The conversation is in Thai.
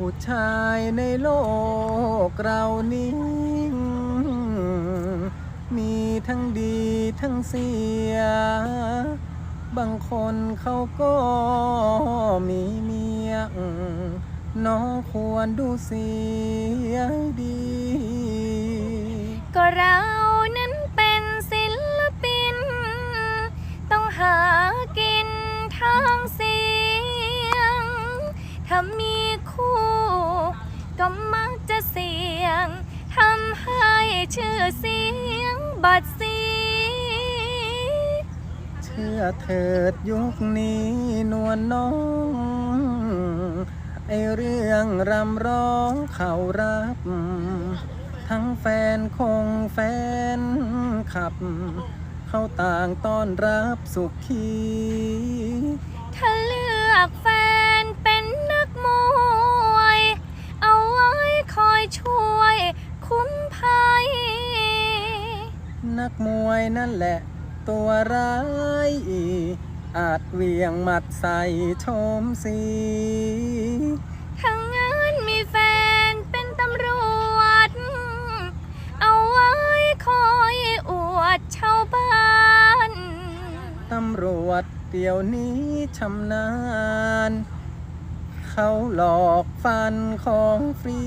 ผู้ชายในโลกเรานี้ มีทั้งดีทั้งเสีย บางคนเขาก็มีเมีย น้องควรดูเสียดี ก็เรานั้นเป็นศิลปิน ต้องหากินทางเสียงถ้ามี ชื่อเสียงบัดสีเชื่อเถิดยุคนี้นวลน้อง ไอเรื่องรำร้องเขารับ ทั้งแฟนคงแฟนขับ เขาต่างต้อนรับสุขีถ้าเลื นักมวยนั่นแหละ ตัวร้ายอาจเหวียงหมัดใส่ชมสีถ้างั้นมีแฟนเป็นตำรวจ เอาไว้คอยอวดชาวบ้านตำรวจเดี๋ยวนี้ชำนาญเขาหลอกฟันของฟรี